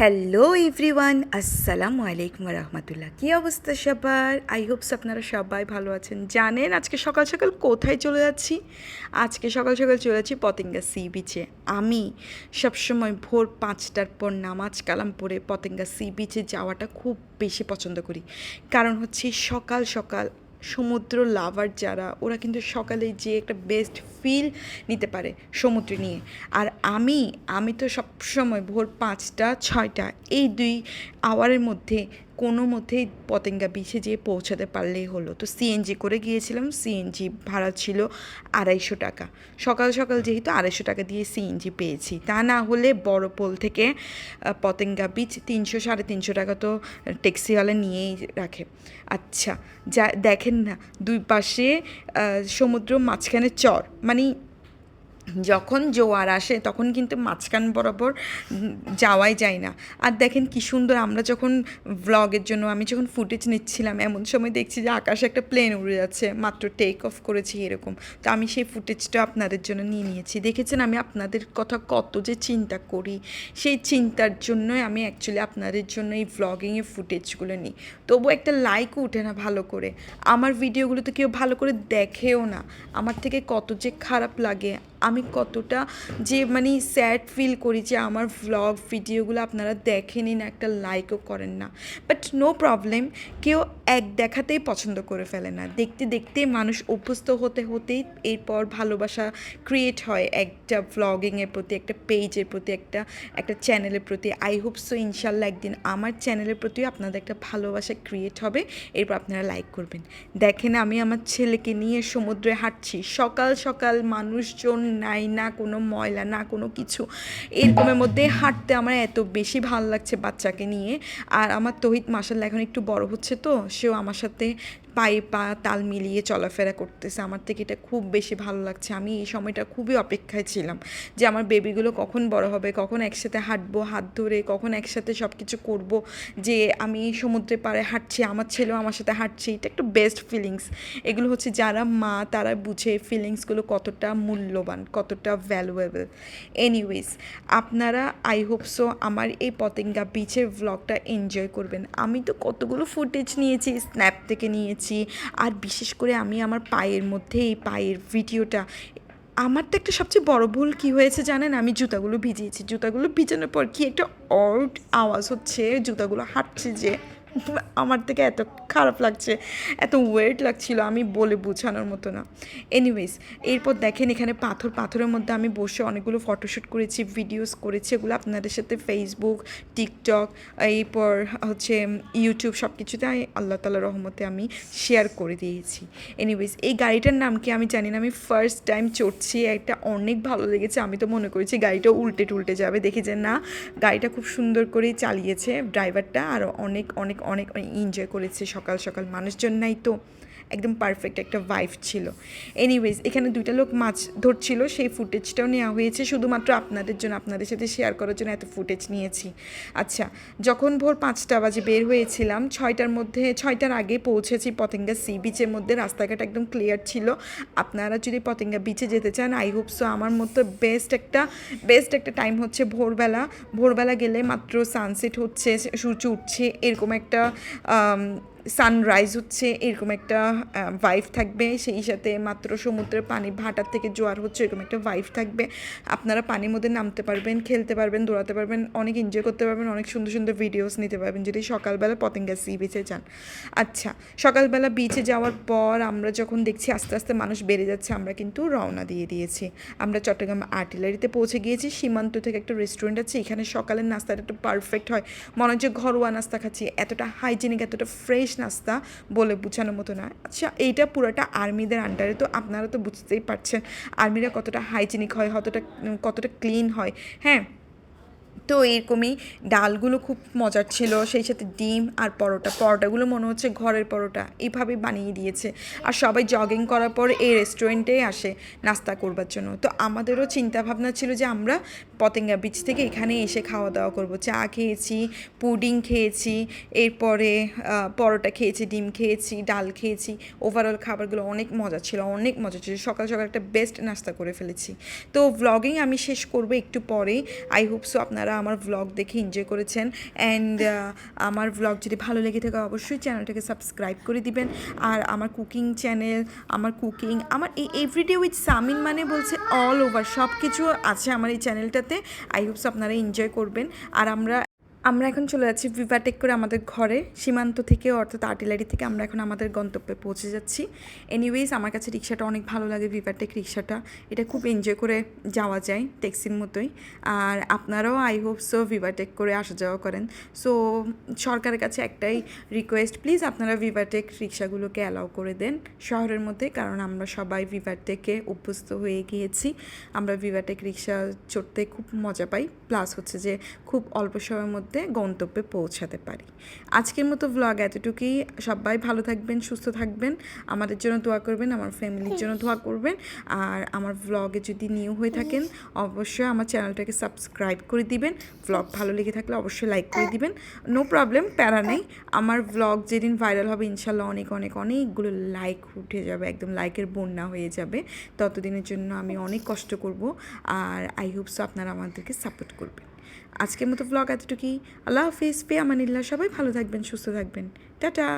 Hello everyone আসসালামু আলাইকুম রহমতুল্লাহ কী অবস্থা সবার? আই হোপস আপনারা সবাই ভালো আছেন। জানেন, আজকে সকাল সকাল কোথায় চলে যাচ্ছি? আজকে সকাল সকাল চলে যাচ্ছি পতেঙ্গা সি বিচে আমি সবসময় ভোর পাঁচটার পর নামাজ কালাম পড়ে পতেঙ্গা সি বিচে যাওয়াটা খুব বেশি পছন্দ করি। কারণ হচ্ছে সকাল সকাল সমুদ্র লাভার যারা, ওরা কিন্তু সকালে যে একটা বেস্ট ফিল নিতে পারে সমুদ্র নিয়ে। আর আমি আমি তো সবসময় ভোর পাঁচটা, ছয়টা, এই দুই আওয়ারের মধ্যে কোনো মধ্যেই পতেঙ্গা বিচে যেয়ে পৌঁছাতে পারলেই হলো। তো সিএনজি করে গিয়েছিলাম সিএনজি ভাড়া ছিল আড়াইশো টাকা। সকাল সকাল যেহেতু আড়াইশো টাকা দিয়ে সিএনজি পেয়েছি। তা না হলে বড় পোল থেকে পতেঙ্গা বিচ তিনশো, সাড়ে তিনশো টাকা তো ট্যাক্সিওয়ালা নিয়েই রাখে। আচ্ছা যা, দেখেন না, দুই পাশে সমুদ্র মাঝখানে চর মানে যখন জোয়ার আসে তখন কিন্তু মাঝখান বরাবর যাওয়াই যায় না। আর দেখেন কি সুন্দর আমরা যখন ভ্লগের জন্য আমি যখন ফুটেজ নিচ্ছিলাম, এমন সময় দেখছি যে আকাশে একটা প্লেন উড়ে যাচ্ছে, মাত্র টেক অফ করেছি এরকম। তো আমি সেই ফুটেজটা আপনাদের জন্য নিয়ে নিয়েছি। দেখেছেন আমি আপনাদের কথা কত যে চিন্তা করি? সেই চিন্তার জন্যই আমি অ্যাকচুয়ালি আপনাদের জন্য এই ভ্লগিংয়ের ফুটেজগুলো নিই। তবু একটা লাইকও উঠে না ভালো করে। আমার ভিডিওগুলো তো কেউ ভালো করে দেখেও না। আমার থেকে কত যে খারাপ লাগে। আমি কতটা যে মানে স্যাড ফিল করি যে আমার ভ্লগ ভিডিওগুলো আপনারা দেখেনি না, একটা লাইকও করেন না। বাট নো প্রবলেম কেউ এক দেখাতেই পছন্দ করে ফেলে না। দেখতে দেখতে মানুষ অভ্যস্ত হতে হতেই এরপর ভালোবাসা ক্রিয়েট হয় একটা ভ্লগিংয়ের প্রতি, একটা পেজের প্রতি, একটা একটা চ্যানেলের প্রতি। আই হোপ সো ইনশাল্লাহ একদিন আমার চ্যানেলের প্রতিও আপনাদের একটা ভালোবাসা ক্রিয়েট হবে। এরপর আপনারা লাইক করবেন। দেখেন আমি আমার ছেলেকে নিয়ে সমুদ্রে হাঁটছি। সকাল সকাল মানুষজন, নাই, না কোনো ময়লা, না কোনো কিছু। এরকমের মধ্যে হাঁটতে আমার এত বেশি ভালো লাগছে বাচ্চাকে নিয়ে। আর আমার তহিত মাসাল্লাহ এখন একটু বড় হচ্ছে তো সেও আমার সাথে পায়ে পা, তাল মিলিয়ে চলাফেরা করতেছে। আমার থেকে এটা খুব বেশি ভালো লাগছে। আমি এই সময়টা খুবই অপেক্ষায় ছিলাম যে আমার বেবিগুলো কখন বড় হবে, কখন একসাথে হাঁটবো, হাত ধরে কখন একসাথে সব কিছু করব, যে আমি সমুদ্রে পাড়ে হাঁটছি, আমার ছেলেও আমার সাথে হাঁটছে, এটা একটা বেস্ট ফিলিংস এগুলো হচ্ছে যারা মা, তারা বুঝে ফিলিংসগুলো কতটা মূল্যবান, কতটা ভ্যালুয়েবল এনিওয়েজ আপনারা আই হোপ সো আমার এই পতেঙ্গা বিচের ভ্লগটা এনজয় করবেন। আমি তো কতগুলো ফুটেজ নিয়েছি স্ন্যাপ থেকে নিয়েছি আর বিশেষ করে আমি আমার পায়ের মধ্যে এই পায়ের ভিডিওটা, আমার তো একটা সবচেয়ে বড় ভুল কি হয়েছে জানেন? আমি জুতাগুলো ভিজিয়েছি। জুতাগুলো ভিজানোর পর কি একটা অড আওয়াজ হচ্ছে? জুতাগুলো হাঁটছে যে আমার থেকে এত খারাপ লাগছে, এত ওয়েট লাগছিল, আমি বলে বোঝানোর মতো না। এনিওয়েজ এরপর দেখেন এখানে পাথর, পাথরের মধ্যে আমি বসে অনেকগুলো ফটোশ্যুট করেছি ভিডিওস করেছি, এগুলো আপনাদের সাথে ফেসবুক টিকটক এরপর হচ্ছে ইউটিউব সব কিছুতে আমি আল্লাহ তালা রহমতে আমি শেয়ার করে দিয়েছি। এনিওয়েজ এই গাড়িটার নাম কি আমি জানি না, আমি ফার্স্ট টাইম চড়ছি, একটা অনেক ভালো লেগেছে, আমি তো মনে করেছি গাড়িটা উল্টে টুলটে যাবে, দেখি যে না, গাড়িটা খুব সুন্দর করেই চালিয়েছে ড্রাইভারটা আর অনেক অনেক অনেক অনেক এনজয় করেছে সকাল সকাল মানুষজন নাই তো। একদম পারফেক্ট একটা ভাইফ ছিল। এনিওয়েজ এখানে দুইটা লোক মাছ ধরছিল, সেই ফুটেজটাও নেওয়া হয়েছে। শুধুমাত্র আপনাদের জন্য, আপনাদের সাথে শেয়ার করার জন্য এত ফুটেজ নিয়েছি। আচ্ছা যখন ভোর পাঁচটা বাজে বের হয়েছিলাম, ছয়টার মধ্যে, ছয়টার আগে পৌঁছেছি পতেঙ্গা সি বিচের মধ্যে। রাস্তাঘাট একদম ক্লিয়ার ছিল। আপনারা যদি পতেঙ্গা বিচে যেতে চান আই হোপ সো আমার মতো বেস্ট একটা বেস্ট একটা টাইম হচ্ছে ভোরবেলা। ভোরবেলা গেলে মাত্র সানসেট হচ্ছে, সূর্য উঠছে, এরকম একটা সানরাইজ হচ্ছে, এরকম একটা ভাইফ থাকবে। সেই সাথে মাত্র সমুদ্রের পানি ভাটার থেকে জোয়ার হচ্ছে, এরকম একটা ভাইফ থাকবে। আপনারা পানির মধ্যে নামতে পারবেন, খেলতে পারবেন, দৌড়াতে পারবেন, অনেক এনজয় করতে পারবেন, অনেক সুন্দর সুন্দর ভিডিওস নিতে পারবেন। যদি সকালবেলা পতেঙ্গা সি বিচে যান। আচ্ছা সকালবেলা বিচে যাওয়ার পর আমরা যখন দেখছি আস্তে আস্তে মানুষ বেড়ে যাচ্ছে, আমরা কিন্তু রওনা দিয়ে দিয়েছি। আমরা চট্টগ্রাম আর্টিলারিতে পৌঁছে গিয়েছি, সীমান্ত থেকে একটা রেস্টুরেন্ট আছে, এখানে সকালের নাস্তাটা একটু পারফেক্ট হয়। মনে হচ্ছে ঘরোয়া নাস্তা খাচ্ছি, এতটা হাইজেনিক এতটা ফ্রেশ নাস্তা বলে বোঝানোর মতো না। আচ্ছা এইটা পুরোটা আর্মিদের আন্ডারে তো আপনারা তো বুঝতেই পারছেন। আর্মিরা কতটা হাইজিনিক হয় কতটা কতটা ক্লিন হয় হ্যাঁ? তো এরকমই ডালগুলো খুব মজার ছিল, সেই সাথে ডিম আর পরোটা। পরোটাগুলো মনে হচ্ছে ঘরের পরোটা এইভাবেই বানিয়ে দিয়েছে। আর সবাই জগিং করার পর এই রেস্টুরেন্টেই আসে নাস্তা করবার জন্য। তো আমাদেরও চিন্তা ভাবনা ছিল যে আমরা পতেঙ্গা বিচ থেকে এখানে এসে খাওয়া দাওয়া করব। চা খেয়েছি, পুডিং খেয়েছি, এরপরে পরোটা খেয়েছি, ডিম খেয়েছি, ডাল খেয়েছি। ওভারঅল খাবারগুলো অনেক মজা ছিল, অনেক মজা ছিল। সকাল সকাল একটা বেস্ট নাস্তা করে ফেলেছি। তো ভ্লগিং আমি শেষ করব একটু পরে আই হোপ সো আপনারা আমার ভ্লগ দেখে এনজয় করেছেন অ্যান্ড আমার ভ্লগ যদি ভালো লেগে থাকে অবশ্যই চ্যানেলটাকে সাবস্ক্রাইব করে দিবেন। আর আমার কুকিং চ্যানেল আমার কুকিং আমার এই এভরিডে উইথ সামিন মানে বলছে অল ওভার সব কিছু আছে আমার এই চ্যানেলটাতে আই হোপস আপনারা এনজয় করবেন। আর আমরা আমরা এখন চলে যাচ্ছি ভিভাটেক করে আমাদের ঘরে, সীমান্ত থেকে, অর্থাৎ আর্টিলারি থেকে আমরা এখন আমাদের গন্তব্যে পৌঁছে যাচ্ছি। এনিওয়েজ আমার কাছে রিক্সাটা অনেক ভালো লাগে ভিভাটেক রিক্সাটা এটা খুব এনজয় করে যাওয়া যায় ট্যাক্সির মতোই। আর আপনারাও আই হোপ সো ভিভাটেক করে আসা যাওয়া করেন। সো সরকারের কাছে একটাই রিকোয়েস্ট প্লিজ আপনারা ভিভাটেক রিক্সাগুলোকে অ্যালাউ করে দেন শহরের মধ্যে, কারণ আমরা সবাই ভিভাটেকে অভ্যস্ত হয়ে গিয়েছি। আমরা ভিভাটেক রিক্সা চড়তে খুব মজা পাই। প্লাস হচ্ছে যে, খুব অল্প সময়ের মধ্যে গন্তব্যে পৌঁছাতে পারি। আজকের মতো ভ্লগ এতটুকুই। সবাই ভালো থাকবেন, সুস্থ থাকবেন। আমাদের জন্য দোয়া করবেন, আমার ফ্যামিলির জন্য দোয়া করবেন। আর আমার ভ্লগে যদি নিউ হয়ে থাকেন, অবশ্যই আমার চ্যানেলটাকে সাবস্ক্রাইব করে দিবেন। ভ্লগ ভালো লেগে থাকলে অবশ্যই লাইক করে দিবেন। নো প্রবলেম প্যারা নেই। আমার ভ্লগ যেদিন ভাইরাল হবে ইনশাল্লাহ অনেক অনেক, অনেকগুলো লাইক উঠে যাবে। একদম লাইকের বন্যা হয়ে যাবে। ততদিনের জন্য আমি অনেক কষ্ট করব। আর আই হোপসো আপনারা আমাদেরকে সাপোর্ট করবেন। আজকের মতো ভ্লগ এতটুকুই। আল্লাহ হাফিজ পেয়ামানিল্লা সবাই ভালো থাকবেন সুস্থ থাকবেন। টাটা।